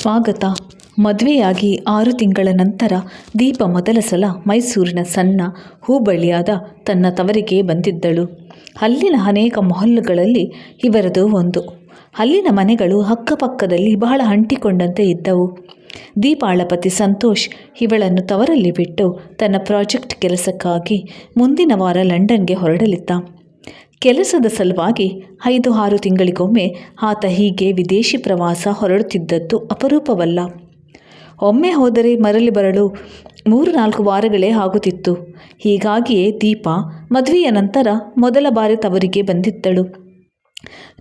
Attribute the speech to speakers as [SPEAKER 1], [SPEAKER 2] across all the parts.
[SPEAKER 1] ಸ್ವಾಗತ. ಮದುವೆಯಾಗಿ ಆರು ತಿಂಗಳ ನಂತರ ದೀಪ ಮೊದಲ ಸಲ ಮೈಸೂರಿನ ಸಣ್ಣ ಹೂಬಳ್ಳಿಯಾದ ತನ್ನ ತವರಿಗೆ ಬಂದಿದ್ದಳು. ಅಲ್ಲಿನ ಅನೇಕ ಮೊಹಲ್ಲುಗಳಲ್ಲಿ ಇವರದು ಒಂದು. ಅಲ್ಲಿನ ಮನೆಗಳು ಅಕ್ಕಪಕ್ಕದಲ್ಲಿ ಬಹಳ ಅಂಟಿಕೊಂಡಂತೆ ಇದ್ದವು. ದೀಪಾಳಪತಿ ಸಂತೋಷ್ ಇವಳನ್ನು ತವರಲ್ಲಿ ಬಿಟ್ಟು ತನ್ನ ಪ್ರಾಜೆಕ್ಟ್ ಕೆಲಸಕ್ಕಾಗಿ ಮುಂದಿನ ವಾರ ಲಂಡನ್ಗೆ ಹೊರಡಲಿದ್ದ. ಕೆಲಸದ ಸಲುವಾಗಿ ಐದು ಆರು ತಿಂಗಳಿಗೊಮ್ಮೆ ಆತ ಹೀಗೆ ವಿದೇಶಿ ಪ್ರವಾಸ ಹೊರಡುತ್ತಿದ್ದದ್ದು ಅಪರೂಪವಲ್ಲ. ಒಮ್ಮೆ ಹೋದರೆ ಮರಳಿ ಬರಲು ಮೂರು ನಾಲ್ಕು ವಾರಗಳೇ ಆಗುತ್ತಿತ್ತು. ಹೀಗಾಗಿಯೇ ದೀಪ ಮದುವೆಯ ನಂತರ ಮೊದಲ ಬಾರಿ ತವರಿಗೆ ಬಂದಿದ್ದಳು.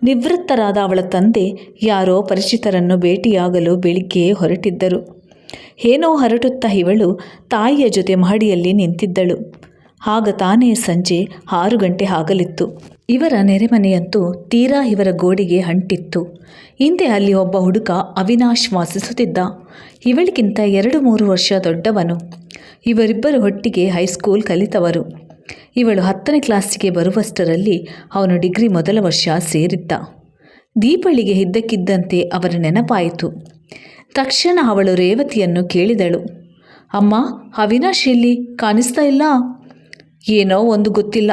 [SPEAKER 1] ನಿವೃತ್ತರಾದ ಅವಳ ತಂದೆ ಯಾರೋ ಪರಿಚಿತರನ್ನು ಭೇಟಿಯಾಗಲು ಬೆಳಿಗ್ಗೆಯೇ ಹೊರಟಿದ್ದರು. ಏನೋ ಹರಟುತ್ತ ಇವಳು ತಾಯಿಯ ಜೊತೆ ಮಹಡಿಯಲ್ಲಿ ನಿಂತಿದ್ದಳು. ಆಗ ತಾನೇ ಸಂಜೆ ಆರು ಗಂಟೆ ಆಗಲಿತ್ತು. ಇವರ ನೆರೆಮನೆಯಂತೂ ತೀರಾ ಇವರ ಗೋಡೆಗೆ ಅಂಟಿತ್ತು. ಹಿಂದೆ ಅಲ್ಲಿ ಒಬ್ಬ ಹುಡುಗ ಅವಿನಾಶ್ ವಾಸಿಸುತ್ತಿದ್ದ. ಇವಳಿಗಿಂತ ಎರಡು ಮೂರು ವರ್ಷ ದೊಡ್ಡವನು. ಇವರಿಬ್ಬರು ಒಟ್ಟಿಗೆ ಹೈಸ್ಕೂಲ್ ಕಲಿತವರು. ಇವಳು ಹತ್ತನೇ ಕ್ಲಾಸಿಗೆ ಬರುವಷ್ಟರಲ್ಲಿ ಅವನು ಡಿಗ್ರಿ ಮೊದಲ ವರ್ಷ ಸೇರಿದ್ದ. ದೀಪಳಿಗೆ ಇದ್ದಕ್ಕಿದ್ದಂತೆ ಅವರ ನೆನಪಾಯಿತು. ತಕ್ಷಣ ಅವಳು ರೇವತಿಯನ್ನು ಕೇಳಿದಳು. ಅಮ್ಮ, ಅವಿನಾಶ್ ಇಲ್ಲಿ ಕಾಣಿಸ್ತಾ ಇಲ್ಲ? ಏನೋ ಒಂದು ಗೊತ್ತಿಲ್ಲ.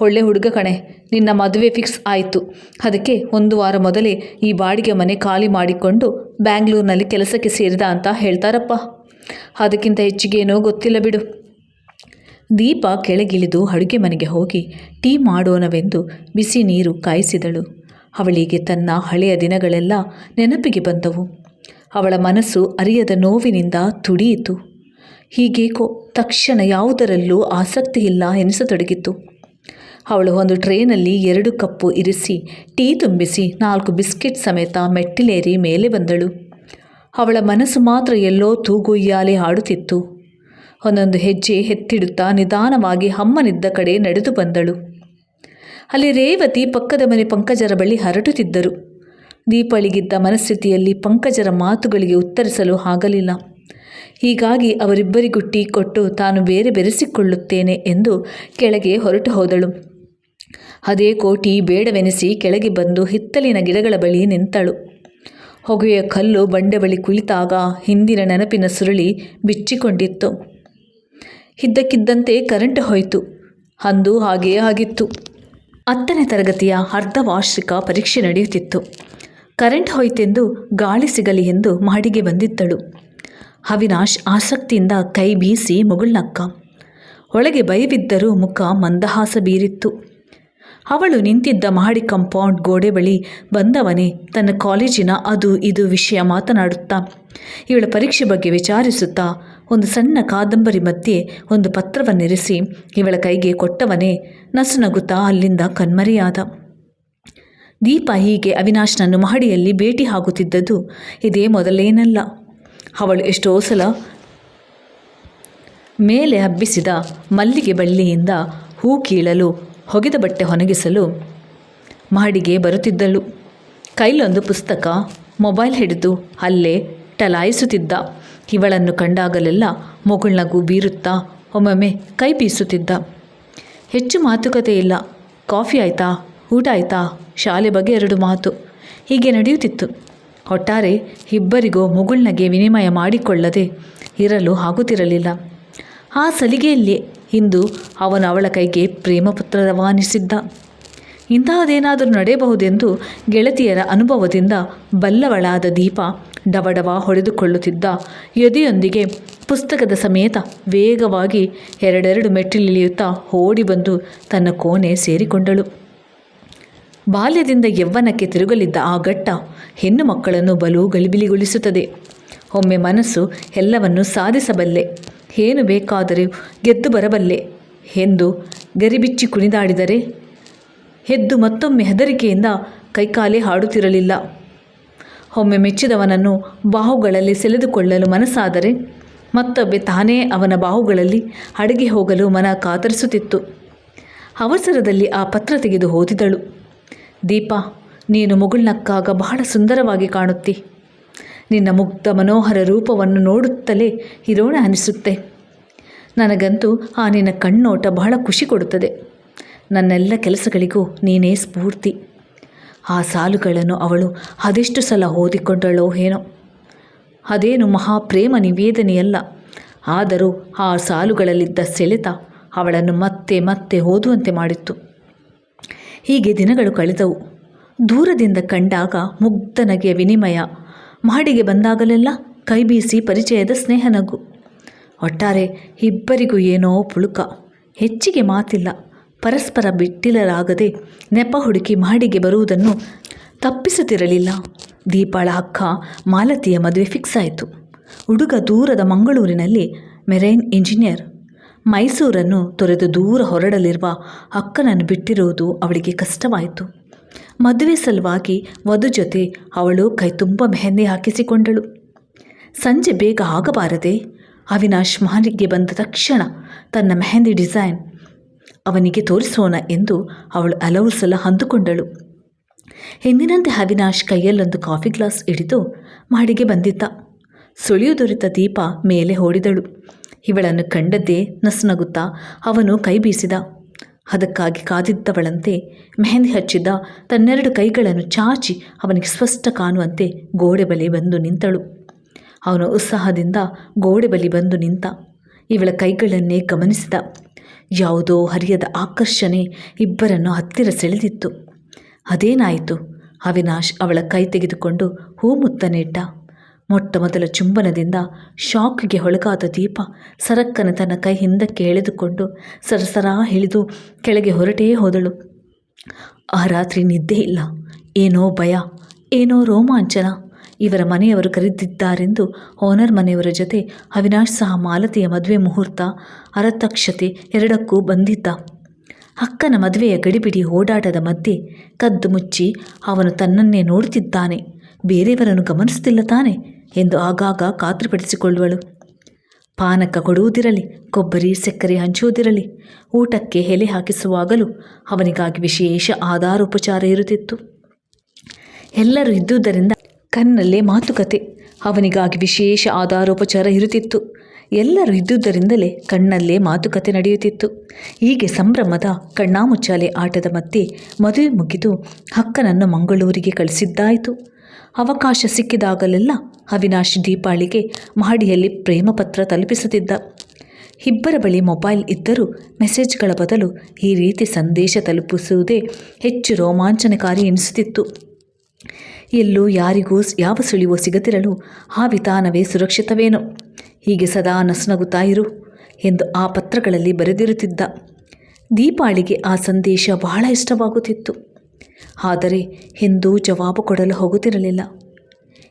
[SPEAKER 1] ಒಳ್ಳೆ ಹುಡುಗ ಕಣೆ, ನಿನ್ನ ಮದುವೆ ಫಿಕ್ಸ್ ಆಯಿತು. ಅದಕ್ಕೆ ಒಂದು ವಾರ ಮೊದಲೇ ಈ ಬಾಡಿಗೆ ಮನೆ ಖಾಲಿ ಮಾಡಿಕೊಂಡು ಬ್ಯಾಂಗ್ಳೂರಿನಲ್ಲಿ ಕೆಲಸಕ್ಕೆ ಸೇರಿದ ಅಂತ ಹೇಳ್ತಾರಪ್ಪ. ಅದಕ್ಕಿಂತ ಹೆಚ್ಚಿಗೇನೋ ಗೊತ್ತಿಲ್ಲ ಬಿಡು. ದೀಪ ಕೆಳಗಿಳಿದು ಅಡುಗೆ ಮನೆಗೆ ಹೋಗಿ ಟೀ ಮಾಡೋಣವೆಂದು ಬಿಸಿ ನೀರು ಕಾಯಿಸಿದಳು. ಅವಳಿಗೆ ತನ್ನ ಹಳೆಯ ದಿನಗಳೆಲ್ಲ ನೆನಪಿಗೆ ಬಂದವು. ಅವಳ ಮನಸ್ಸು ಅರಿಯದ ನೋವಿನಿಂದ ತುಡಿಯಿತು. ಹೀಗೇಕೋ ತಕ್ಷಣ ಯಾವುದರಲ್ಲೂ ಆಸಕ್ತಿ ಇಲ್ಲ ಎನಿಸತೊಡಗಿತು. ಅವಳು ಒಂದು ಟ್ರೇನಲ್ಲಿ ಎರಡು ಕಪ್ಪು ಇರಿಸಿ, ಟೀ ತುಂಬಿಸಿ, ನಾಲ್ಕು ಬಿಸ್ಕೆಟ್ ಸಮೇತ ಮೆಟ್ಟಿಲೇರಿ ಮೇಲೆ ಬಂದಳು. ಅವಳ ಮನಸ್ಸು ಮಾತ್ರ ಎಲ್ಲೋ ತೂಗುಯ್ಯಾಲೆ ಹಾಡುತ್ತಿತ್ತು. ಒಂದೊಂದು ಹೆಜ್ಜೆ ಎತ್ತಿಡುತ್ತಾ ನಿಧಾನವಾಗಿ ಅಮ್ಮನಿದ್ದ ಕಡೆ ನಡೆದು ಬಂದಳು. ಅಲ್ಲಿ ರೇವತಿ ಪಕ್ಕದ ಮನೆ ಪಂಕಜರ ಬಳಿ ಹರಟುತ್ತಿದ್ದರು. ದೀಪಳಿಗಿದ್ದ ಮನಸ್ಥಿತಿಯಲ್ಲಿ ಪಂಕಜರ ಮಾತುಗಳಿಗೆ ಉತ್ತರಿಸಲು ಆಗಲಿಲ್ಲ. ಹೀಗಾಗಿ ಅವರಿಬ್ಬರಿಗೂ ಟೀ ಕೊಟ್ಟು ತಾನು ಬೇರೆ ಬೆರೆಸಿಕೊಳ್ಳುತ್ತೇನೆ ಎಂದು ಕೆಳಗೆ ಹೊರಟು ಹೋದಳು. ಅದೇ ಕೋಟಿ ಬೇಡವೆನಿಸಿ ಕೆಳಗೆ ಬಂದು ಹಿತ್ತಲಿನ ಗಿಡಗಳ ಬಳಿ ನಿಂತಳು. ಹೊಗೆಯ ಕಲ್ಲು ಬಂಡೆ ಬಳಿ ಕುಳಿತಾಗ ಹಿಂದಿನ ನೆನಪಿನ ಸುರುಳಿ ಬಿಚ್ಚಿಕೊಂಡಿತ್ತು. ಇದ್ದಕ್ಕಿದ್ದಂತೆ ಕರೆಂಟ್ ಹೋಯಿತು. ಅಂದು ಹಾಗೆಯೇ ಆಗಿತ್ತು. ಹತ್ತನೇ ತರಗತಿಯ ಅರ್ಧ ವಾರ್ಷಿಕ ಪರೀಕ್ಷೆ ನಡೆಯುತ್ತಿತ್ತು. ಕರೆಂಟ್ ಹೋಯ್ತೆಂದು ಗಾಳಿ ಸಿಗಲಿ ಎಂದು ಮಹಡಿಗೆ ಬಂದಿದ್ದಳು. ಅವಿನಾಶ್ ಆಸಕ್ತಿಯಿಂದ ಕೈ ಬೀಸಿ ಮುಗುಳ್ನಕ್ಕ. ಒಳಗೆ ಭಯವಿದ್ದರೂ ಮುಖ ಮಂದಹಾಸ ಬೀರಿತ್ತು. ಅವಳು ನಿಂತಿದ್ದ ಮಹಡಿ ಕಂಪೌಂಡ್ ಗೋಡೆ ಬಳಿ ಬಂದವನೇ ತನ್ನ ಕಾಲೇಜಿನ ಅದು ಇದು ವಿಷಯ ಮಾತನಾಡುತ್ತಾ, ಇವಳ ಪರೀಕ್ಷೆ ಬಗ್ಗೆ ವಿಚಾರಿಸುತ್ತಾ, ಒಂದು ಸಣ್ಣ ಕಾದಂಬರಿ ಮಧ್ಯೆ ಒಂದು ಪತ್ರವನ್ನಿರಿಸಿ ಇವಳ ಕೈಗೆ ಕೊಟ್ಟವನೇ ನಸುನಗುತ್ತಾ ಅಲ್ಲಿಂದ ಕಣ್ಮರೆಯಾದ. ದೀಪ ಹೀಗೆ ಅವಿನಾಶ್ನನ್ನು ಮಹಡಿಯಲ್ಲಿ ಭೇಟಿ ಆಗುತ್ತಿದ್ದದ್ದು ಇದೇ ಮೊದಲೇನಲ್ಲ. ಅವಳು ಎಷ್ಟೋ ಸಲ ಮೇಲೆ ಹಬ್ಬಿಸಿದ ಮಲ್ಲಿಗೆ ಬಳ್ಳಿಯಿಂದ ಹೂ ಕೀಳಲು, ಹೊಗೆದ ಬಟ್ಟೆ ಹೊನಗಿಸಲು ಮಹಡಿಗೆ ಬರುತ್ತಿದ್ದಳು. ಕೈಲೊಂದು ಪುಸ್ತಕ ಮೊಬೈಲ್ ಹಿಡಿದು ಅಲ್ಲೇ ಟಲಾಯಿಸುತ್ತಿದ್ದ. ಇವಳನ್ನು ಕಂಡಾಗಲೆಲ್ಲ ಮೊಗುಳ್ನಗು ಬೀರುತ್ತಾ ಒಮ್ಮೊಮ್ಮೆ ಕೈ ಬೀಸುತ್ತಿದ್ದ. ಹೆಚ್ಚು ಮಾತುಕತೆ ಇಲ್ಲ. ಕಾಫಿ ಆಯಿತಾ, ಊಟ ಆಯಿತಾ, ಶಾಲೆ ಬಗ್ಗೆ ಎರಡು ಮಾತು. ಹೀಗೆ ನಡೆಯುತ್ತಿತ್ತು. ಒಟ್ಟಾರೆ ಇಬ್ಬರಿಗೂ ಮುಗುಳ್ನಗೆ ವಿನಿಮಯ ಮಾಡಿಕೊಳ್ಳದೆ ಇರಲು ಆಗುತ್ತಿರಲಿಲ್ಲ. ಆ ಸಲಿಗೆಯಲ್ಲಿ ಇಂದು ಅವನು ಅವಳ ಕೈಗೆ ಪ್ರೇಮಪತ್ರ ರವಾನಿಸಿದ್ದ. ಇಂತಹದೇನಾದರೂ ನಡೆಯಬಹುದೆಂದು ಗೆಳತಿಯರ ಅನುಭವದಿಂದ ಬಲ್ಲವಳಾದ ದೀಪ ಡವಡವ ಹೊಡೆದುಕೊಳ್ಳುತ್ತಿದ್ದ. ಎದೆಯೊಂದಿಗೆ ಪುಸ್ತಕದ ಸಮೇತ ವೇಗವಾಗಿ ಎರಡೆರಡು ಮೆಟ್ಟಿಲಿಳಿಯುತ್ತಾ ಓಡಿ ಬಂದು ತನ್ನ ಕೋಣೆ ಸೇರಿಕೊಂಡಳು. ಬಾಲ್ಯದಿಂದ ಯೌವನಕ್ಕೆ ತಿರುಗಲಿದ್ದ ಆ ಘಟ್ಟ ಹೆಣ್ಣು ಮಕ್ಕಳನ್ನು ಬಲು ಗಲಿಬಿಲಿಗೊಳಿಸುತ್ತದೆ. ಒಮ್ಮೆ ಮನಸ್ಸು ಎಲ್ಲವನ್ನು ಸಾಧಿಸಬಲ್ಲೆ. ಏನು ಬೇಕಾದರೂ ಗೆದ್ದು ಬರಬಲ್ಲೆ. ಎಂದು ಗರಿಬಿಚ್ಚಿ ಕುಣಿದಾಡಿದರೆ ಎದ್ದು ಮತ್ತೊಮ್ಮೆ ಹೆದರಿಕೆಯಿಂದ ಕೈಕಾಲೇ ಹಾಡುತ್ತಿರಲಿಲ್ಲ. ಒಮ್ಮೆ ಮೆಚ್ಚಿದವನನ್ನು ಬಾಹುಗಳಲ್ಲಿ ಸೆಳೆದುಕೊಳ್ಳಲು ಮನಸ್ಸಾದರೆ ಮತ್ತೊಬ್ಬೆ ತಾನೇ ಅವನ ಬಾಹುಗಳಲ್ಲಿ ಅಡುಗೆ ಹೋಗಲು ಮನ ಕಾತರಿಸುತ್ತಿತ್ತು. ಅವಸರದಲ್ಲಿ ಆ ಪತ್ರ ತೆಗೆದು ಓದಿದಳು. ದೀಪ, ನೀನು ಮುಗುಳ್ನಕ್ಕಾಗ ಬಹಳ ಸುಂದರವಾಗಿ ಕಾಣುತ್ತಿ. ನಿನ್ನ ಮುಗ್ಧ ಮನೋಹರ ರೂಪವನ್ನು ನೋಡುತ್ತಲೇ ಇರೋಣ ಅನಿಸುತ್ತೆ. ನನಗಂತೂ ಆ ನಿನ್ನ ಕಣ್ಣೋಟ ಬಹಳ ಖುಷಿ ಕೊಡುತ್ತದೆ. ನನ್ನೆಲ್ಲ ಕೆಲಸಗಳಿಗೂ ನೀನೇ ಸ್ಫೂರ್ತಿ. ಆ ಸಾಲುಗಳನ್ನು ಅವಳು ಅದೆಷ್ಟು ಸಲ ಓದಿಕೊಂಡಳೋ ಏನೋ. ಅದೇನು ಮಹಾಪ್ರೇಮ ನಿವೇದನೆಯಲ್ಲ. ಆದರೂ ಆ ಸಾಲುಗಳಲ್ಲಿದ್ದ ಸೆಳೆತ ಅವಳನ್ನು ಮತ್ತೆ ಮತ್ತೆ ಓದುವಂತೆ ಮಾಡಿತ್ತು. ಹೀಗೆ ದಿನಗಳು ಕಳೆದವು. ದೂರದಿಂದ ಕಂಡಾಗ ಮುಗ್ಧ ನಗೆಯ ವಿನಿಮಯ. ಮಾಡಿಗೆ ಬಂದಾಗಲೆಲ್ಲ ಕೈಬೀಸಿ ಪರಿಚಯದ ಸ್ನೇಹ ನಗು. ಒಟ್ಟಾರೆ ಇಬ್ಬರಿಗೂ ಏನೋ ಪುಳುಕ. ಹೆಚ್ಚಿಗೆ ಮಾತಿಲ್ಲ. ಪರಸ್ಪರ ಬಿಟ್ಟಿಲರಾಗದೆ ನೆಪ ಹುಡುಕಿ ಮಾಡಿಗೆ ಬರುವುದನ್ನು ತಪ್ಪಿಸುತ್ತಿರಲಿಲ್ಲ. ದೀಪಾಳ ಅಕ್ಕ ಮಾಲತಿಯ ಮದುವೆ ಫಿಕ್ಸ್ ಆಯಿತು. ಹುಡುಗ ದೂರದ ಮಂಗಳೂರಿನಲ್ಲಿ ಮೆರೈನ್ ಇಂಜಿನಿಯರ್. ಮೈಸೂರನ್ನು ತೊರೆದು ದೂರ ಹೊರಡಲಿರುವ ಅಕ್ಕನನ್ನು ಬಿಟ್ಟಿರುವುದು ಅವಳಿಗೆ ಕಷ್ಟವಾಯಿತು. ಮದುವೆ ಸಲುವಾಗಿ ವಧು ಜೊತೆ ಅವಳು ಕೈ ತುಂಬ ಮೆಹಂದಿ ಹಾಕಿಸಿಕೊಂಡಳು. ಸಂಜೆ ಬೇಗ ಆಗಬಾರದೆ ಅವಿನಾಶ್ ಮಹಲಿಗೆ ಬಂದ ತಕ್ಷಣ ತನ್ನ ಮೆಹಂದಿ ಡಿಸೈನ್ ಅವನಿಗೆ ತೋರಿಸೋಣ ಎಂದು ಅವಳು ಹಲವು ಸಲ ಅಂದುಕೊಂಡಳು. ಎಂದಿನಂತೆ ಅವಿನಾಶ್ ಕೈಯಲ್ಲೊಂದು ಕಾಫಿ ಗ್ಲಾಸ್ ಹಿಡಿದು ಮಾಡಿಗೆ ಬಂದಿದ್ದ. ಸುಳಿಯುದೊರಿತ ದೀಪ ಮೇಲೆ ಓಡಿದಳು. ಇವಳನ್ನು ಕಂಡದ್ದೇ ನಸುನಗುತ್ತಾ ಅವನು ಕೈ ಬೀಸಿದ ಅದಕ್ಕಾಗಿ ಕಾದಿದ್ದವಳಂತೆ ಮೆಹಂದಿ ಹಚ್ಚಿದ್ದ. ತನ್ನೆರಡು ಕೈಗಳನ್ನು ಚಾಚಿ ಅವನಿಗೆ ಸ್ಪಷ್ಟ ಕಾಣುವಂತೆ ಗೋಡೆ ಬಲಿ ಬಂದು ನಿಂತಳು. ಅವನು ಉತ್ಸಾಹದಿಂದ ಗೋಡೆ ಬಲಿ ಬಂದು ನಿಂತ ಇವಳ ಕೈಗಳನ್ನೇ ಗಮನಿಸಿದ. ಯಾವುದೋ ಹರಿಯದ ಆಕರ್ಷಣೆ ಇಬ್ಬರನ್ನು ಹತ್ತಿರ ಸೆಳೆದಿತ್ತು. ಅದೇನಾಯಿತು? ಅವಿನಾಶ್ ಅವಳ ಕೈ ತೆಗೆದುಕೊಂಡು ಹೂಮುತ್ತನಿಟ್ಟ ಮೊಟ್ಟ ಮೊದಲ ಚುಂಬನದಿಂದ ಶಾಕ್ಗೆ ಒಳಗಾದ ದೀಪ ಸರಕ್ಕನ ತನ್ನ ಕೈ ಹಿಂದಕ್ಕೆ ಎಳೆದುಕೊಂಡು ಸರಸರ ಹಿಳಿದು ಕೆಳಗೆ ಹೊರಟೇ ಹೋದಳು. ಆ ರಾತ್ರಿ ನಿದ್ದೆ ಇಲ್ಲ. ಏನೋ ಭಯ, ಏನೋ ರೋಮಾಂಚನ. ಇವರ ಮನೆಯವರು ಕರೆದಿದ್ದಾರೆಂದು ಓನರ್ ಮನೆಯವರ ಜೊತೆ ಅವಿನಾಶ್ ಸಹ ಮಾಲತಿಯ ಮದುವೆ ಮುಹೂರ್ತ, ಅರತಕ್ಷತೆ ಎರಡಕ್ಕೂ ಬಂದಿದ್ದ. ಅಕ್ಕನ ಮದುವೆಯ ಗಡಿಬಿಡಿ ಓಡಾಟದ ಮಧ್ಯೆ ಕದ್ದು ಮುಚ್ಚಿ ಅವನು ತನ್ನನ್ನೇ ನೋಡುತ್ತಿದ್ದಾನೆ ಬೇರೆಯವರನ್ನು ಗಮನಿಸುತ್ತಿಲ್ಲ ತಾನೆ ಎಂದು ಆಗಾಗ ಖಾತ್ರಿಪಡಿಸಿಕೊಳ್ಳುವಳು. ಪಾನಕ ಕೊಡುವುದಿರಲಿ, ಕೊಬ್ಬರಿ, ಸಕ್ಕರೆ ಹಂಚುವುದಿರಲಿ, ಊಟಕ್ಕೆ ಎಲೆ ಹಾಕಿಸುವಾಗಲೂ ಅವನಿಗಾಗಿ ವಿಶೇಷ ಆಧಾರೋಪಚಾರ ಇರುತ್ತಿತ್ತು. ಎಲ್ಲರೂ ಇದ್ದುದರಿಂದ ಕಣ್ಣಲ್ಲೇ ಮಾತುಕತೆ, ಅವನಿಗಾಗಿ ವಿಶೇಷ ಆಧಾರೋಪಚಾರ ಇರುತ್ತಿತ್ತು. ಎಲ್ಲರೂ ಇದ್ದುದರಿಂದಲೇ ಕಣ್ಣಲ್ಲೇ ಮಾತುಕತೆ ನಡೆಯುತ್ತಿತ್ತು. ಹೀಗೆ ಸಂಭ್ರಮದ ಕಣ್ಣಾಮುಚ್ಚಾಲೆ ಆಟದ ಮತ್ತೆ ಮದುವೆ ಮುಗಿದು ಹಕ್ಕನನ್ನು ಮಂಗಳೂರಿಗೆ ಕಳಿಸಿದ್ದಾಯಿತು. ಅವಕಾಶ ಸಿಕ್ಕಿದಾಗಲೆಲ್ಲ ಅವಿನಾಶ್ ದೀಪಾಳಿಗೆ ಮಹಡಿಯಲ್ಲಿ ಪ್ರೇಮ ಪತ್ರ ತಲುಪಿಸುತ್ತಿದ್ದ ಇಬ್ಬರ ಬಳಿ ಮೊಬೈಲ್ ಇದ್ದರೂ ಮೆಸೇಜ್ಗಳ ಬದಲು ಈ ರೀತಿ ಸಂದೇಶ ತಲುಪಿಸುವುದೇ ಹೆಚ್ಚು ರೋಮಾಂಚನಕಾರಿ ಎನಿಸುತ್ತಿತ್ತು. ಎಲ್ಲೂ ಯಾರಿಗೂ ಯಾವ ಸುಳಿವೋ ಸಿಗದಿರಲು ಆ ವಿಧಾನವೇ ಸುರಕ್ಷಿತವೇನೋ? ಹೀಗೆ ಸದಾ ನಸುನಗುತ್ತಾ ಇರು ಎಂದು ಆ ಪತ್ರಗಳಲ್ಲಿ ಬರೆದಿರುತ್ತಿದ್ದ. ದೀಪಾಳಿಗೆ ಆ ಸಂದೇಶ ಬಹಳ ಇಷ್ಟವಾಗುತ್ತಿತ್ತು. ಆದರೆ ಹಿಂದೂ ಜವಾಬು ಕೊಡಲು ಹೋಗುತ್ತಿರಲಿಲ್ಲ.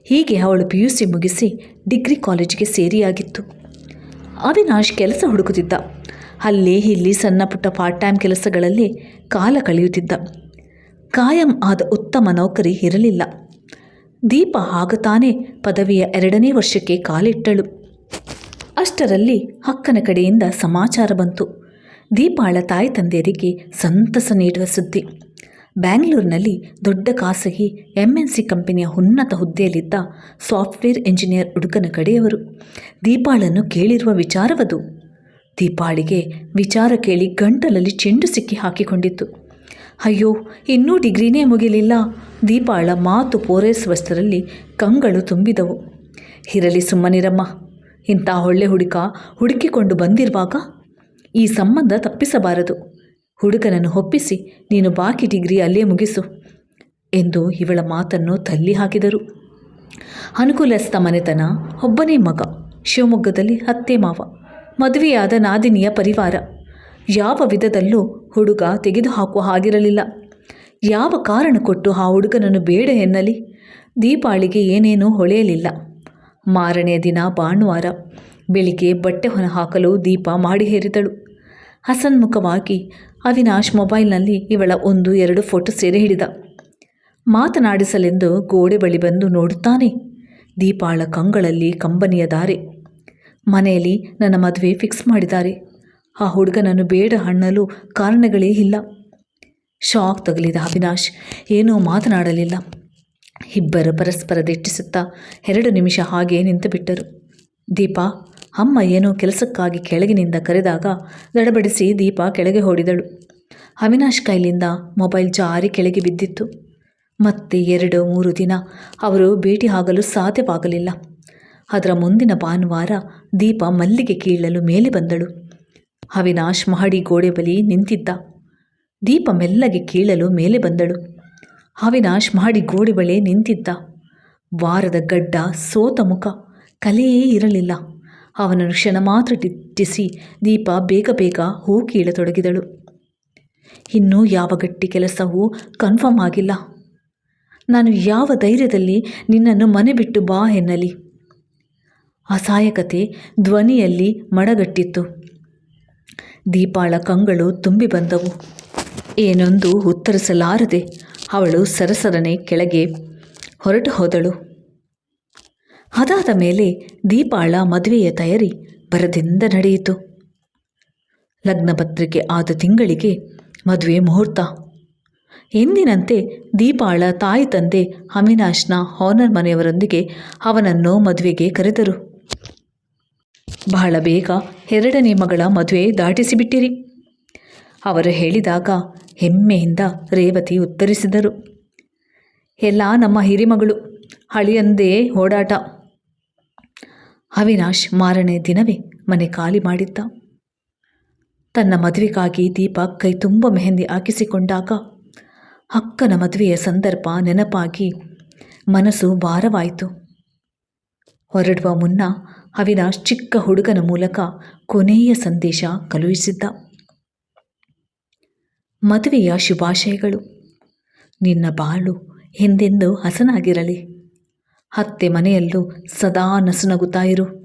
[SPEAKER 1] ಹೀಗೆ ಅವಳು ಪಿ ಯು ಸಿ ಮುಗಿಸಿ ಡಿಗ್ರಿ ಕಾಲೇಜಿಗೆ ಸೇರಿಯಾಗಿತ್ತು. ಅವಿನಾಶ್ ಕೆಲಸ ಹುಡುಕುತ್ತಿದ್ದ. ಅಲ್ಲಿ ಇಲ್ಲಿ ಸಣ್ಣ ಪುಟ್ಟ ಪಾರ್ಟ್ ಟೈಮ್ ಕೆಲಸಗಳಲ್ಲಿ ಕಾಲ ಕಳೆಯುತ್ತಿದ್ದ. ಕಾಯಂ ಆದ ಉತ್ತಮ ನೌಕರಿ ಇರಲಿಲ್ಲ. ದೀಪ ಆಗ ತಾನೇ ಪದವಿಯ ಎರಡನೇ ವರ್ಷಕ್ಕೆ ಕಾಲಿಟ್ಟಳು. ಅಷ್ಟರಲ್ಲಿ ಅಕ್ಕನ ಕಡೆಯಿಂದ ಸಮಾಚಾರ ಬಂತು. ದೀಪಾಳ ತಾಯಿ ತಂದೆಯರಿಗೆ ಸಂತಸ ನೀಡುವ ಸುದ್ದಿ. ಬ್ಯಾಂಗ್ಳೂರಿನಲ್ಲಿ ದೊಡ್ಡ ಖಾಸಗಿ ಎಂಎನ್ಸಿ ಕಂಪನಿಯ ಉನ್ನತ ಹುದ್ದೆಯಲ್ಲಿದ್ದ ಸಾಫ್ಟ್ವೇರ್ ಇಂಜಿನಿಯರ್ ಹುಡುಗನ ಕಡೆಯವರು, ದೀಪಾಳನ್ನು ಕೇಳಿರುವ ವಿಚಾರವದು. ದೀಪಾಳಿಗೆ ವಿಚಾರ ಕೇಳಿ ಗಂಟಲಲ್ಲಿ ಚೆಂಡು ಸಿಕ್ಕಿ ಹಾಕಿಕೊಂಡಿತ್ತು. ಅಯ್ಯೋ, ಇನ್ನೂ ಡಿಗ್ರಿನೇ ಮುಗಿಲಿಲ್ಲ. ದೀಪಾಳ ಮಾತು ಪೂರೈಸುವಷ್ಟರಲ್ಲಿ ಕಂಗಳು ತುಂಬಿದವು. ಇರಲಿ ಸುಮ್ಮನಿರಮ್ಮ, ಇಂಥ ಒಳ್ಳೆ ಹುಡುಕ ಹುಡುಕಿಕೊಂಡು ಬಂದಿರುವಾಗ ಈ ಸಂಬಂಧ ತಪ್ಪಿಸಬಾರದು. ಹುಡುಗನನ್ನು ಒಪ್ಪಿಸಿ, ನೀನು ಬಾಕಿ ಡಿಗ್ರಿ ಅಲ್ಲೇ ಮುಗಿಸು ಎಂದು ಇವಳ ಮಾತನ್ನು ತಲ್ಲಿ ಹಾಕಿದರು. ಅನುಕೂಲಸ್ಥ ಮನೆತನ, ಒಬ್ಬನೇ ಮಗ, ಶಿವಮೊಗ್ಗದಲ್ಲಿ ಅತ್ತೆ ಮಾವ, ಮದುವೆಯಾದ ನಾದಿನಿಯ ಪರಿವಾರ. ಯಾವ ವಿಧದಲ್ಲೂ ಹುಡುಗ ತೆಗೆದುಹಾಕುವ ಹಾಗಿರಲಿಲ್ಲ. ಯಾವ ಕಾರಣ ಕೊಟ್ಟು ಆ ಹುಡುಗನನ್ನು ಬೇಡ ಎನ್ನಲಿ? ದೀಪಾಳಿಗೆ ಏನೇನೂ ಹೊಳೆಯಲಿಲ್ಲ. ಮಾರನೆಯ ದಿನ ಭಾನುವಾರ ಬೆಳಿಗ್ಗೆ ಬಟ್ಟೆ ಹೊನ ಹಾಕಲು ದೀಪ ಮಾಡಿ ಹೇರಿದಳು. ಹಸನ್ಮುಖವಾಗಿ ಅವಿನಾಶ್ ಮೊಬೈಲ್ನಲ್ಲಿ ಇವಳ ಒಂದು, ಎರಡು ಫೋಟೋ ಸೆರೆ ಹಿಡಿದ. ಮಾತನಾಡಿಸಲೆಂದು ಗೋಡೆ ಬಳಿ ಬಂದು ನೋಡುತ್ತಾನೆ. ದೀಪಾಳ ಕಂಗಳಲ್ಲಿ ಕಂಬನಿಯ ದಾರೆ. ಮನೆಯಲ್ಲಿ ನನ್ನ ಮದುವೆ ಫಿಕ್ಸ್ ಮಾಡಿದ್ದಾರೆ. ಆ ಹುಡುಗನನ್ನು ಬೇಡ ಹಣ್ಣಲು ಕಾರಣಗಳೇ ಇಲ್ಲ. ಶಾಕ್ ತಗಲಿದ ಅವಿನಾಶ್, ಏನೂ ಮಾತನಾಡಲಿಲ್ಲ. ಇಬ್ಬರು ಪರಸ್ಪರ ದಿಟ್ಟಿಸುತ್ತಾ ಎರಡು ನಿಮಿಷ ಹಾಗೆ ನಿಂತುಬಿಟ್ಟರು. ದೀಪಾ ಅಮ್ಮ ಏನೋ ಕೆಲಸಕ್ಕಾಗಿ ಕೆಳಗಿನಿಂದ ಕರೆದಾಗ ದಡಬಡಿಸಿ ದೀಪ ಕೆಳಗೆ ಹೊಡಿದಳು. ಅವಿನಾಶ್ ಕೈಲಿಂದ ಮೊಬೈಲ್ ಜಾರಿ ಕೆಳಗೆ ಬಿದ್ದಿತ್ತು. ಮತ್ತೆ ಎರಡು, ಮೂರು ದಿನ ಅವರು ಭೇಟಿ ಆಗಲು ಸಾಧ್ಯವಾಗಲಿಲ್ಲ. ಅದರ ಮುಂದಿನ ಭಾನುವಾರ ದೀಪ ಮಲ್ಲಿಗೆ ಕೀಳಲು ಮೇಲೆ ಬಂದಳು. ಅವಿನಾಶ್ ಮಹಡಿ ಗೋಡೆ ಬಳಿ ನಿಂತಿದ್ದ. ದೀಪ ಮೆಲ್ಲಗೆ ಕೀಳಲು ಮೇಲೆ ಬಂದಳು. ಅವಿನಾಶ್ ಮಹಡಿ ಗೋಡೆ ಬಳಿ ನಿಂತಿದ್ದ. ವಾರದ ಗಡ್ಡ ಸೋತ ಮುಖ, ಕಲೆಯೇ ಇರಲಿಲ್ಲ. ಅವನನ್ನು ಕ್ಷಣ ಮಾತ್ರ ಟಿಟ್ಟಿಸಿ ದೀಪ ಬೇಗ ಬೇಗ ಹೂ ಕೀಳತೊಡಗಿದಳು. ಇನ್ನೂ ಯಾವ ಗಟ್ಟಿ ಕೆಲಸವೂ ಕನ್ಫರ್ಮ್ ಆಗಿಲ್ಲ. ನಾನು ಯಾವ ಧೈರ್ಯದಲ್ಲಿ ನಿನ್ನನ್ನು ಮನೆ ಬಿಟ್ಟು ಬಾ ಎನ್ನಲಿ. ಅಸಹಾಯಕತೆ ಧ್ವನಿಯಲ್ಲಿ ಮಡಗಟ್ಟಿತ್ತು. ದೀಪಾಳ ಕಂಗಳು ತುಂಬಿ ಬಂದವು. ಏನೊಂದು ಉತ್ತರಿಸಲಾರದೆ ಅವಳು ಸರಸರನೆ ಕೆಳಗೆ ಹೊರಟು ಹೋದಳು. ಅದಾದ ಮೇಲೆ ದೀಪಾಳ ಮದುವೆಯ ತಯಾರಿ ಬರದಿಂದ ನಡೆಯಿತು. ಲಗ್ನಪತ್ರಿಕೆ ಆದ ತಿಂಗಳಿಗೆ ಮದುವೆ ಮುಹೂರ್ತ. ಎಂದಿನಂತೆ ದೀಪಾಳ ತಾಯಿ ತಂದೆ ಅವಿನಾಶ್ನ ಹಾನರ್ ಮನೆಯವರೊಂದಿಗೆ ಅವನನ್ನು ಮದುವೆಗೆ ಕರೆದರು ಬಹಳ ಬೇಗ ಎರಡನೇ ಮಗಳ ಮದುವೆ ದಾಟಿಸಿಬಿಟ್ಟಿರಿ. ಅವರು ಹೇಳಿದಾಗ ಹೆಮ್ಮೆಯಿಂದ ರೇವತಿ ಉತ್ತರಿಸಿದರು. ಎಲ್ಲ ನಮ್ಮ ಹಿರಿಮಗಳು ಹಳಿಯಂದೇ ಓಡಾಟ ಅವಿನಾಶ್ ಮಾರನೇ ದಿನವೇ ಮನೆ ಖಾಲಿ ಮಾಡಿದ್ದ. ತನ್ನ ಮದುವೆಗಾಗಿ ದೀಪ ಕೈ ತುಂಬ ಮೆಹಂದಿ ಹಾಕಿಸಿಕೊಂಡಾಗ ಅಕ್ಕನ ಮದುವೆಯ ಸಂದರ್ಭ ನೆನಪಾಗಿ ಮನಸ್ಸು ಭಾರವಾಯಿತು. ಹೊರಡುವ ಮುನ್ನ ಅವಿನಾಶ್ ಚಿಕ್ಕ ಹುಡುಗನ ಮೂಲಕ ಕೊನೆಯ ಸಂದೇಶ ಕಳುಹಿಸಿದ್ದ. ಮದುವೆಯ ಶುಭಾಶಯಗಳು. ನಿನ್ನ ಬಾಳು ಎಂದೆಂದು ಹಸನಾಗಿರಲಿ. ಅತ್ತೆ ಮನೆಯಲ್ಲೂ ಸದಾ ನಸುನಗುತ್ತಾ ಇರು.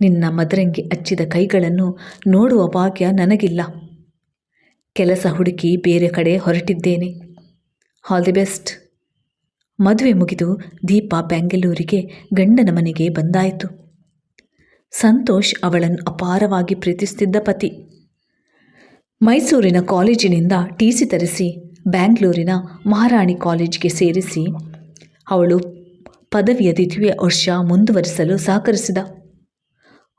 [SPEAKER 1] ನಿನ್ನ ಮದರಂಗಿ ಹಚ್ಚಿದ ಕೈಗಳನ್ನು ನೋಡುವ ಭಾಗ್ಯ ನನಗಿಲ್ಲ. ಕೆಲಸ ಹುಡುಕಿ ಬೇರೆ ಕಡೆ ಹೊರಟಿದ್ದೇನೆ. ಆಲ್ ದಿ ಬೆಸ್ಟ್ ಮದುವೆ ಮುಗಿದು ದೀಪ ಬೆಂಗಳೂರಿಗೆ ಗಂಡನ ಮನೆಗೆ ಬಂದಾಯಿತು. ಸಂತೋಷ್ ಅವಳನ್ನು ಅಪಾರವಾಗಿ ಪ್ರೀತಿಸುತ್ತಿದ್ದ ಪತಿ. ಮೈಸೂರಿನ ಕಾಲೇಜಿನಿಂದ ಟಿ ಸಿ ತರಿಸಿ, ಬ್ಯಾಂಗ್ಳೂರಿನ ಮಹಾರಾಣಿ ಕಾಲೇಜ್ಗೆ ಸೇರಿಸಿ, ಅವಳು ಪದವಿಯ ದ್ವಿತೀಯ ವರ್ಷ ಮುಂದುವರಿಸಲು ಸಹಕರಿಸಿದ.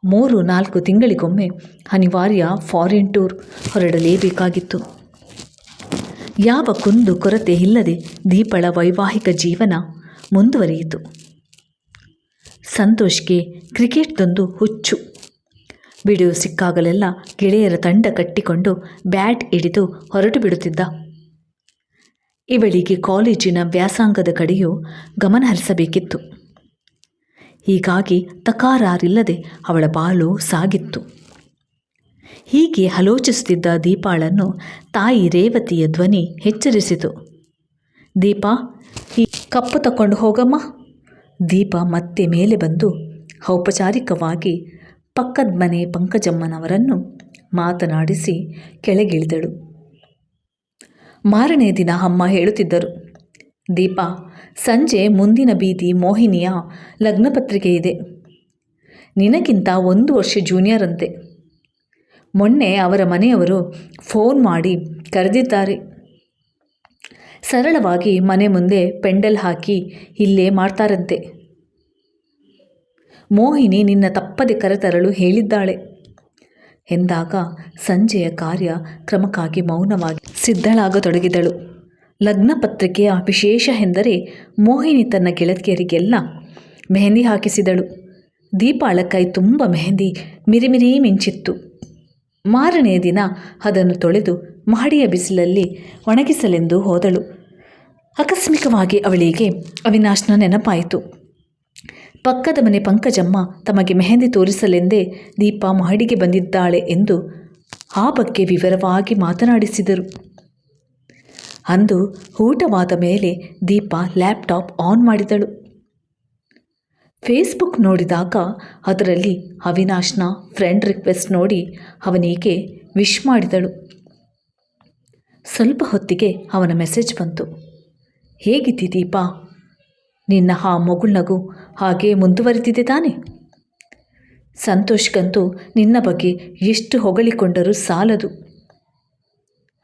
[SPEAKER 1] ಮೂರು, ನಾಲ್ಕು ತಿಂಗಳಿಗೊಮ್ಮೆ ಅನಿವಾರ್ಯ ಫಾರಿನ್ ಟೂರ್ ಹೊರಡಲೇಬೇಕಾಗಿತ್ತು. ಯಾವ ಕುಂದು ಕೊರತೆ ಇಲ್ಲದೆ ದೀಪಳ ವೈವಾಹಿಕ ಜೀವನ ಮುಂದುವರಿಯಿತು. ಸಂತೋಷ್ಗೆ ಕ್ರಿಕೆಟ್ದೊಂದು ಹುಚ್ಚು. ಬಿಡುವು ಸಿಕ್ಕಾಗಲೆಲ್ಲ ಗೆಳೆಯರ ತಂಡ ಕಟ್ಟಿಕೊಂಡು ಬ್ಯಾಟ್ ಹಿಡಿದು ಹೊರಟು ಬಿಡುತ್ತಿದ್ದ. ಇವಳಿಗೆ ಕಾಲೇಜಿನ ವ್ಯಾಸಂಗದ ಕಡೆಯೂ ಗಮನ ಹರಿಸಬೇಕಿತ್ತು. ಹೀಗಾಗಿ ತಕಾರಾರಿಲ್ಲದೆ ಅವಳ ಬಾಳು ಸಾಗಿತ್ತು. ಹೀಗೆ ಆಲೋಚಿಸುತ್ತಿದ್ದ ದೀಪಾಳನ್ನು ತಾಯಿ ರೇವತಿಯ ಧ್ವನಿ ಎಚ್ಚರಿಸಿತು. ದೀಪ, ಈ ಕಪ್ಪು ತಕೊಂಡು ಹೋಗಮ್ಮ. ದೀಪ ಮತ್ತೆ ಮೇಲೆ ಬಂದು ಔಪಚಾರಿಕವಾಗಿ ಪಕ್ಕದ ಮನೆ ಪಂಕಜಮ್ಮನವರನ್ನು ಮಾತನಾಡಿಸಿ ಕೆಳಗಿಳಿದಳು. ಮಾರನೇ ದಿನ ಅಮ್ಮ ಹೇಳುತ್ತಿದ್ದರು, ದೀಪ, ಸಂಜೆ ಮುಂದಿನ ಬೀದಿ ಮೋಹಿನಿಯ ಲಗ್ನಪತ್ರಿಕೆ ಇದೆ. ನಿನಗಿಂತ ಒಂದು ವರ್ಷ ಜೂನಿಯರ್ ಅಂತೆ ಮೊನ್ನೆ ಅವರ ಮನೆಯವರು ಫೋನ್ ಮಾಡಿ ಕರೆದಿದ್ದಾರೆ. ಸರಳವಾಗಿ ಮನೆ ಮುಂದೆ ಪೆಂಡಲ್ ಹಾಕಿ ಇಲ್ಲೇ ಮಾಡ್ತಾರಂತೆ. ಮೋಹಿನಿ ನಿನ್ನ ತಪ್ಪದೆ ಕರೆತರಲು ಹೇಳಿದ್ದಾಳೆ. ಎಂದಾಗ ಸಂಜೆಯ ಕಾರ್ಯ ಕ್ರಮಕ್ಕಾಗಿ ಮೌನವಾಗಿ ಸಿದ್ಧಳಾಗತೊಡಗಿದಳು. ಲಗ್ನ ಪತ್ರಿಕೆಯ ವಿಶೇಷ ಎಂದರೆ ಮೋಹಿನಿ ತನ್ನ ಗೆಳತಿಯರಿಗೆಲ್ಲ ಮೆಹಂದಿ ಹಾಕಿಸಿದಳು. ದೀಪಾಳ ಕೈ ತುಂಬ ಮೆಹಂದಿ ಮಿರಿಮಿರಿ ಮಿಂಚಿತ್ತು. ಮಾರನೆಯ ದಿನ ಅದನ್ನು ತೊಳೆದು ಮಹಡಿಯ ಬಿಸಿಲಲ್ಲಿ ಒಣಗಿಸಲೆಂದು ಹೋದಳು. ಆಕಸ್ಮಿಕವಾಗಿ ಅವಳಿಗೆ ಅವಿನಾಶ್ನ ನೆನಪಾಯಿತು. ಪಕ್ಕದ ಮನೆ ಪಂಕಜಮ್ಮ ತಮಗೆ ಮೆಹಂದಿ ತೋರಿಸಲೆಂದೇ ದೀಪ ಮಹಡಿಗೆ ಬಂದಿದ್ದಾಳೆ ಎಂದು ಆ ಬಗ್ಗೆ ವಿವರವಾಗಿ ಮಾತನಾಡಿಸಿದರು. ಅಂದು ಊಟವಾದ ಮೇಲೆ ದೀಪ ಲ್ಯಾಪ್ಟಾಪ್ ಆನ್ ಮಾಡಿದಳು. ಫೇಸ್ಬುಕ್ ನೋಡಿದಾಗ ಅದರಲ್ಲಿ ಅವಿನಾಶ್ನ ಫ್ರೆಂಡ್ ರಿಕ್ವೆಸ್ಟ್ ನೋಡಿ ಅವನಿಗೆ ವಿಶ್ ಮಾಡಿದಳು. ಸ್ವಲ್ಪ ಹೊತ್ತಿಗೆ ಅವನ ಮೆಸೇಜ್ ಬಂತು. ಹೇಗಿದ್ದಿ ದೀಪ? ನಿನ್ನ ಆ ಮಗುಳ್ನಗು ಹಾಗೆ ಮುಂದುವರೆದಿದೆ ತಾನೆ? ಸಂತೋಷ್ಗಂತೂ ನಿನ್ನ ಬಗ್ಗೆ ಎಷ್ಟು ಹೊಗಳಿಕೊಂಡರೂ ಸಾಲದು.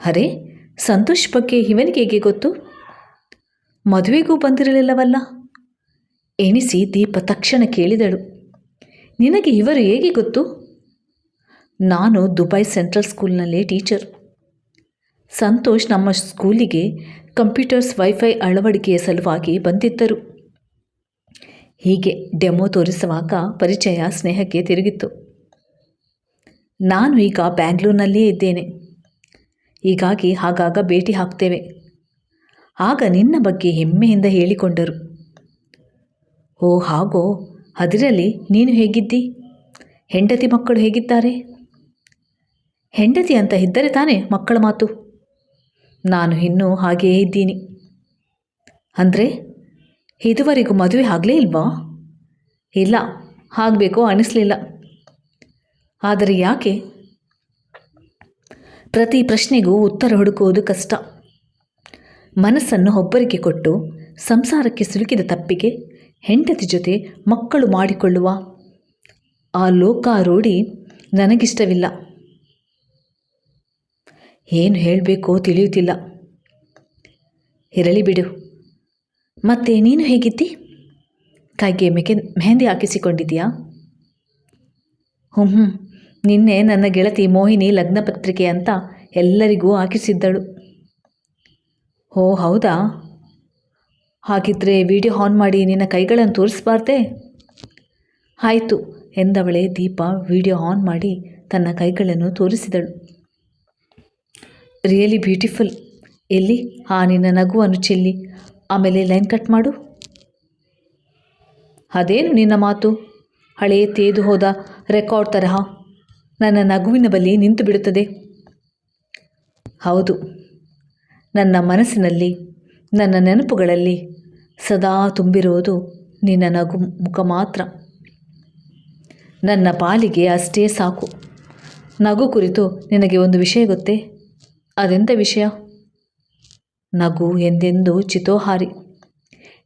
[SPEAKER 1] ಅರೆ, ಸಂತೋಷ್ ಬಗ್ಗೆ ಇವನಿಗೆ ಹೇಗೆ ಗೊತ್ತು? ಮದುವೆಗೂ ಬಂದಿರಲಿಲ್ಲವಲ್ಲ? ಎಣಿಸಿ ದೀಪ ತಕ್ಷಣ ಕೇಳಿದಳು. ನಿನಗೆ ಇವರು ಹೇಗೆ ಗೊತ್ತು? ನಾನು ದುಬೈ ಸೆಂಟ್ರಲ್ ಸ್ಕೂಲ್ನಲ್ಲಿ ಟೀಚರ್. ಸಂತೋಷ್ ನಮ್ಮ ಸ್ಕೂಲಿಗೆ ಕಂಪ್ಯೂಟರ್ಸ್ ವೈಫೈ ಅಳವಡಿಕೆಯ ಸಲುವಾಗಿ ಬಂದಿದ್ದರು. ಹೀಗೆ ಡೆಮೋ ತೋರಿಸುವಾಗ ಪರಿಚಯ ಸ್ನೇಹಕ್ಕೆ ತಿರುಗಿತ್ತು. ನಾನು ಈಗ ಬ್ಯಾಂಗ್ಳೂರ್ನಲ್ಲಿಯೇ ಇದ್ದೇನೆ. ಹೀಗಾಗಿ ಆಗಾಗ ಭೇಟಿ ಹಾಕ್ತೇವೆ. ಆಗ ನಿನ್ನ ಬಗ್ಗೆ ಹೆಮ್ಮೆಯಿಂದ ಹೇಳಿಕೊಂಡರು. ಓ ಹಾಗೋ, ಅದರಲ್ಲಿ ನೀನು ಹೇಗಿದ್ದಿ? ಹೆಂಡತಿ ಮಕ್ಕಳು ಹೇಗಿದ್ದಾರೆ? ಹೆಂಡತಿ ಅಂತ ಇದ್ದರೆ ತಾನೇ ಮಕ್ಕಳ ಮಾತು. ನಾನು ಇನ್ನೂ ಹಾಗೆಯೇ ಇದ್ದೀನಿ. ಅಂದರೆ? ಇದುವರೆಗೂ ಮದುವೆ ಆಗಲೇ ಇಲ್ವಾ? ಇಲ್ಲ, ಆಗಬೇಕು, ಅನಿಸ್ಲಿಲ್ಲ. ಆದರೆ ಯಾಕೆ? ಪ್ರತಿ ಪ್ರಶ್ನೆಗೂ ಉತ್ತರ ಹುಡುಕುವುದು ಕಷ್ಟ. ಮನಸ್ಸನ್ನು ಒಬ್ಬರಿಗೆ ಕೊಟ್ಟು ಸಂಸಾರಕ್ಕೆ ಸಿಲುಕಿದ ತಪ್ಪಿಗೆ ಹೆಂಡತಿ ಜೊತೆ ಮಕ್ಕಳು ಮಾಡಿಕೊಳ್ಳುವ ಆ ಲೋಕ ರೂಢಿ ನನಗಿಷ್ಟವಿಲ್ಲ. ಏನು ಹೇಳಬೇಕೋ ತಿಳಿಯುತ್ತಿಲ್ಲ. ಇರಲಿ ಬಿಡು. ಮತ್ತೆ ನೀನು ಹೇಗಿದ್ದಿ? ಕೈಗೆ ಮೆಕೆ ಮೆಹಂದಿ ಹಾಕಿಸಿಕೊಂಡಿದ್ದೀಯಾ? ಹ್ಞೂ ಹ್ಞೂ ನಿನ್ನೆ ನನ್ನ ಗೆಳತಿ ಮೋಹಿನಿ ಲಗ್ನ ಪತ್ರಿಕೆ ಅಂತ ಎಲ್ಲರಿಗೂ ಹಾಕಿಸಿದ್ದಳು. ಓ, ಹೌದಾ? ಹಾಗಿದ್ರೆ ವಿಡಿಯೋ ಆನ್ ಮಾಡಿ ನಿನ್ನ ಕೈಗಳನ್ನು ತೋರಿಸ್ಬಾರ್ದೆ? ಆಯಿತು, ಎಂದವಳೆ ದೀಪ ವಿಡಿಯೋ ಆನ್ ಮಾಡಿ ತನ್ನ ಕೈಗಳನ್ನು ತೋರಿಸಿದಳು. Really beautiful. ಎಲ್ಲಿ? ಆ ನಿನ್ನ ನಗುವನ್ನು ಚೆಲ್ಲಿ. ಆಮೇಲೆ ಲೈನ್ ಕಟ್ ಮಾಡು. ಅದೇನು ನಿನ್ನ ಮಾತು? ಹಳೆಯ ತೇದು ಹೋದ ರೆಕಾರ್ಡ್ ತರಹ ನನ್ನ ನಗುವಿನ ಬಳಿ ನಿಂತು ಬಿಡುತ್ತದೆ. ಹೌದು, ನನ್ನ ಮನಸ್ಸಿನಲ್ಲಿ, ನನ್ನ ನೆನಪುಗಳಲ್ಲಿ ಸದಾ ತುಂಬಿರುವುದು ನಿನ್ನ ನಗು ಮುಖ ಮಾತ್ರ. ನನ್ನ ಪಾಲಿಗೆ ಅಷ್ಟೇ ಸಾಕು. ನಗು ಕುರಿತು ನಿನಗೆ ಒಂದು ವಿಷಯ ಗೊತ್ತೇ? ಅದೆಂಥ ವಿಷಯ? ನಗು ಎಂದೆಂದು ಚಿತೋಹಾರಿ.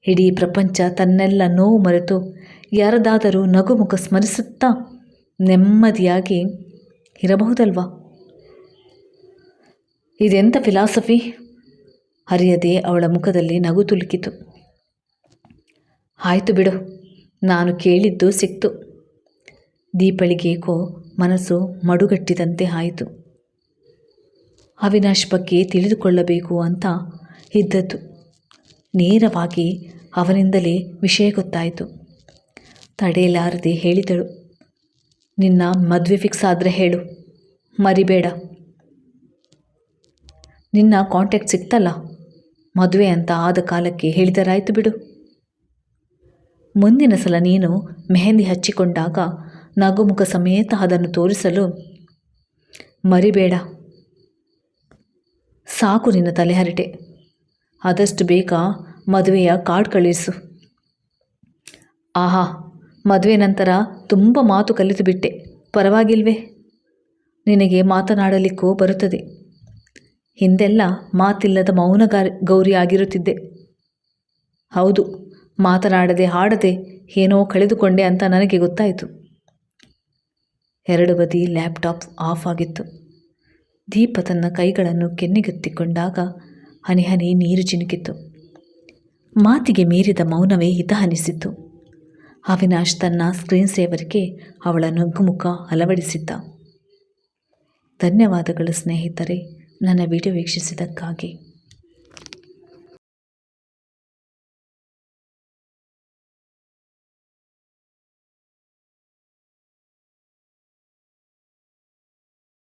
[SPEAKER 1] ಇಡೀ ಪ್ರಪಂಚ ತನ್ನೆಲ್ಲ ನೋವು ಮರೆತು ಯಾರದಾದರೂ ನಗುಮುಖ ಸ್ಮರಿಸುತ್ತಾ ನೆಮ್ಮದಿಯಾಗಿ ಇರಬಹುದಲ್ವಾ? ಇದೆಂಥ ಫಿಲಾಸಫಿ? ಅರಿಯದೆ ಅವಳ ಮುಖದಲ್ಲಿ ನಗು ತುಲುಕಿತು. ಆಯಿತು ಬಿಡು, ನಾನು ಕೇಳಿದ್ದು ಸಿಕ್ತು. ದೀಪಳಿಗೇಕೋ ಮನಸ್ಸು ಮಡುಗಟ್ಟಿದಂತೆ ಆಯಿತು. ಅವಿನಾಶ್ ಬಗ್ಗೆ ತಿಳಿದುಕೊಳ್ಳಬೇಕು ಅಂತ ಇದ್ದದ್ದು. ನೇರವಾಗಿ ಅವನಿಂದಲೇ ವಿಷಯ ಗೊತ್ತಾಯಿತು. ತಡೆಯಲಾರದೆ ಹೇಳಿದಳು. ನಿನ್ನ ಮದುವೆ ಫಿಕ್ಸ್ ಆದರೆ ಹೇಳು. ಮರಿಬೇಡ. ನಿನ್ನ ಕಾಂಟ್ಯಾಕ್ಟ್ ಸಿಕ್ತಲ್ಲ? ಮದುವೆ ಅಂತ ಆದ ಕಾಲಕ್ಕೆ ಹೇಳಿದರಾಯಿತು ಬಿಡು. ಮುಂದಿನ ಸಲ ನೀನು ಮೆಹಂದಿ ಹಚ್ಚಿಕೊಂಡಾಗ ನಗುಮುಖ ಸಮೇತ ಅದನ್ನು ತೋರಿಸಲು ಮರಿಬೇಡ. ಸಾಕು ನಿನ್ನ ತಲೆಹರಟೆ. ಆದಷ್ಟು ಬೇಗ ಮದುವೆಯ ಕಾರ್ಡ್ ಕಳಿಸು ಆಹಾ, ಮದುವೆ ನಂತರ ತುಂಬ ಮಾತು ಕಲಿತು ಬಿಟ್ಟೆ. ಪರವಾಗಿಲ್ವೇ? ನಿನಗೆ ಮಾತನಾಡಲಿಕ್ಕೂ ಬರುತ್ತದೆ. ಹಿಂದೆಲ್ಲ ಮಾತಿಲ್ಲದ ಮೌನ ಗೌರಿ ಆಗಿರುತ್ತಿದ್ದೆ. ಹೌದು, ಮಾತನಾಡದೆ ಹಾಡದೆ ಏನೋ ಕಳೆದುಕೊಂಡೆ ಅಂತ ನನಗೆ ಗೊತ್ತಾಯಿತು. ಎರಡು ಬದಿ ಲ್ಯಾಪ್ಟಾಪ್ ಆಫ್ ಆಗಿತ್ತು. ದೀಪ ತನ್ನ ಕೈಗಳನ್ನು ಕೆನ್ನೆಗೆತ್ತಿಕೊಂಡಾಗ ಹನಿಹನಿ ಹನಿ ನೀರು ಜಿನುಕಿತು ಮಾತಿಗೆ ಮೀರಿದ ಮೌನವೇ ಹಿತ ಅನಿಸಿತು ಅವಿನಾಶ್ ತನ್ನ ಸ್ಕ್ರೀನ್ ಸೇವರ್ಗೆ ಅವಳ ನಗ್ಗುಮುಖ ಅಳವಡಿಸಿದ್ದ. ಧನ್ಯವಾದಗಳು ಸ್ನೇಹಿತರೆ, ನನ್ನ ವಿಡಿಯೋ ವೀಕ್ಷಿಸಿದ್ದಕ್ಕಾಗಿ.